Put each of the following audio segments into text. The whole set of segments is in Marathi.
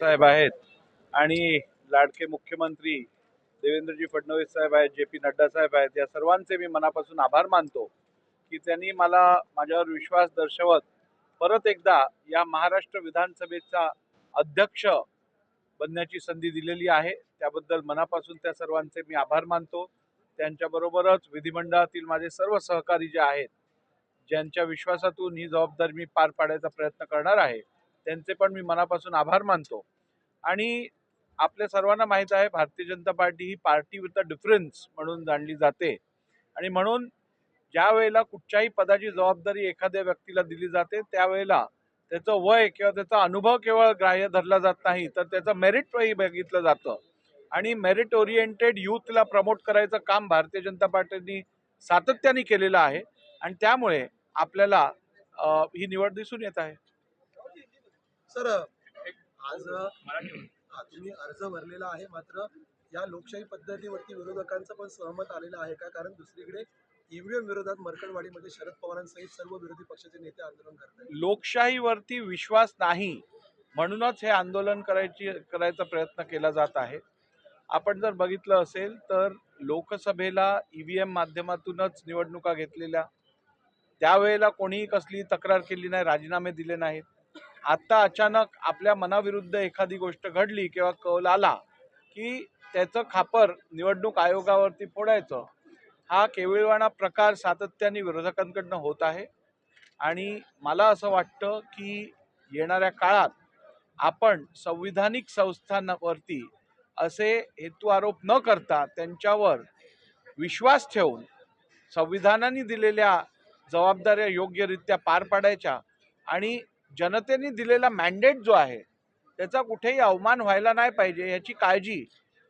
साहेब आहेत. आणि लाडके मुख्यमंत्री देवेंद्रजी फडणवीस साहेब आहेत जे पी नड्डा साहेब आहेत या सर्वांचे मी मनापासून आभार मानतो की त्यांनी मला माझ्यावर विश्वास दर्शवत परत एकदा या महाराष्ट्र विधानसभेचा अध्यक्ष बनण्याची संधी दिलेली आहे. त्याबद्दल मनापासून त्या सर्वांचे मी आभार मानतो. त्यांच्याबरोबरच विधिमंडळातील माझे सर्व सहकारी जे आहेत ज्यांच्या विश्वासातून ही जबाबदारी मी पार पाडायचा प्रयत्न करणार आहे त्यांचे पण मी मनापासून आभार मानतो. आणि आपल्या सर्वांना माहीत आहे भारतीय जनता पार्टी ही पार्टी विथ द डिफरन्स म्हणून जाणली जाते. आणि म्हणून ज्या वेळेला कुठच्याही पदाची जबाबदारी एखाद्या व्यक्तीला दिली जाते त्यावेळेला त्याचं वय किंवा त्याचा अनुभव केवळ ग्राह्य धरला जात नाही तर त्याचं मेरिटही बघितलं जातं. आणि मेरिट ओरिएंटेड यूथला प्रमोट करायचं काम भारतीय जनता पार्टीने सातत्याने केलेलं आहे. आणि त्यामुळे आपल्याला ही निवड दिसून येत आहे. सर आज तुम्ही अर्ज भरलेला आहे मात्र या लोकशाही पद्धतीवरती विरोधकांचं पण सहमत आलेलं आहे का? कारण दुसरीकडे ईव्हीएम विरोधात मरकडवाडीमध्ये शरद पवारांसहित सर्व विरोधी पक्षाचे नेते आंदोलन करत लोकशाहीवरती विश्वास नाही म्हणूनच हे आंदोलन करायची करायचा प्रयत्न केला जात आहे. आपण जर बघितलं असेल तर लोकसभेला ई व्ही एम माध्यमातूनच निवडणुका घेतलेल्या. त्यावेळेला कोणीही कसली तक्रार केली नाही राजीनामे दिले नाहीत. आत्ता अचानक आपल्या मनाविरुद्ध एखादी गोष्ट घडली किंवा कौल आला की त्याचं खापर निवडणूक आयोगावरती फोडायचं हा केविळवाणा प्रकार सातत्याने विरोधकांकडनं होत आहे. आणि मला असं वाटतं की येणाऱ्या काळात आपण संविधानिक संस्थांवरती असे हेतू आरोप न करता त्यांच्यावर विश्वास ठेवून संविधानाने दिलेल्या जबाबदाऱ्या योग्यरित्या पार पाडायच्या आणि जनतेने दिलेला मॅन्डेट जो आहे त्याचा कुठेही अवमान व्हायला नाही पाहिजे याची काळजी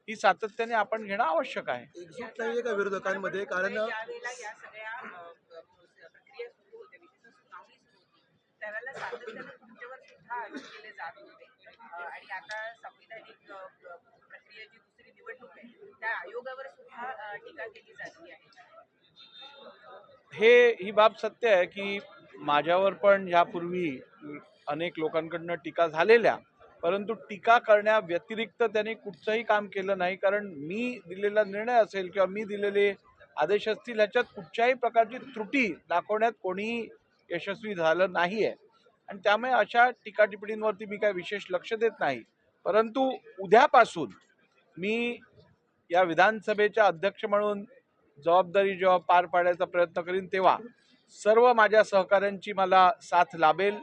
ही सातत्याने आपण घेणं आवश्यक आहे. एकजूट नाहीये का विरोधकांमध्ये? कारण ज्यावेळेला या सगळ्या अ, अ, प्रक्रिया सुरू होते विशेषतः सुनावणी सुरू होती. त्यावेळेला सातत्याने तुमच्यावर सुद्धा आरोप केले जात होते. अ, आणि आता संविधानिक अ, अ, प्रक्रियेची दुसरी निवडणूक आहे त्या आयोगावर सुद्धा अ, टीका केली जाते आहे. हे ही बाब सत्य आहे की माझ्यावर पण ह्यापूर्वी अनेक लोकांकडनं टीका झालेल्या परंतु टीका करण्या व्यतिरिक्त त्यांनी कुठचंही काम केलं नाही. कारण मी दिलेला निर्णय असेल किंवा मी दिलेले आदेश असतील ह्याच्यात कुठच्याही प्रकारची त्रुटी दाखवण्यात कोणीही यशस्वी झालं नाही आहे आणि त्यामुळे अशा टीकाटिप्पणींवरती मी काय विशेष लक्ष देत नाही. परंतु उद्यापासून मी या विधानसभेच्या अध्यक्ष म्हणून जबाबदारी जेव्हा पार पाडायचा प्रयत्न करीन तेव्हा सर्व माझ्या सहकाऱ्यांची मला साथ लाभेल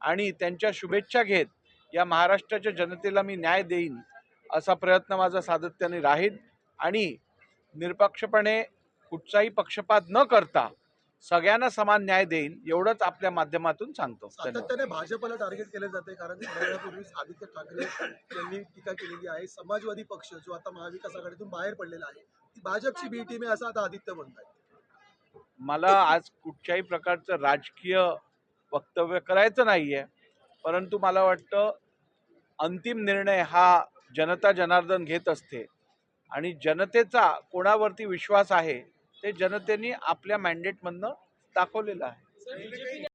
आणि त्यांच्या शुभेच्छा घेत या महाराष्ट्राच्या जनतेला मी न्याय देईन असा प्रयत्न माझा सातत्याने राहील. आणि निरपक्षपणे कुठचाही पक्षपात न करता सगळ्यांना समान न्याय देईन एवढंच आपल्या माध्यमातून सांगतो. सातत्याने भाजपला टार्गेट केले जाते कारण आदित्य ठाकरे यांनी टीका केलेली आहे. समाजवादी पक्ष जो आता महाविकास आघाडीतून बाहेर पडलेला आहे ती भाजपची बी टीम आहे असं आता आदित्य म्हणतात मला आज कुठच्याही प्रकारचं राजकीय वक्तव्य करायचं नाही आहे परंतु मला वाटतं अंतिम निर्णय हा जनता जनार्दन घेत असते आणि जनतेचा कोणावरती विश्वास आहे ते जनतेने आपल्या मॅन्डेटमधनं दाखवलेलं आहे.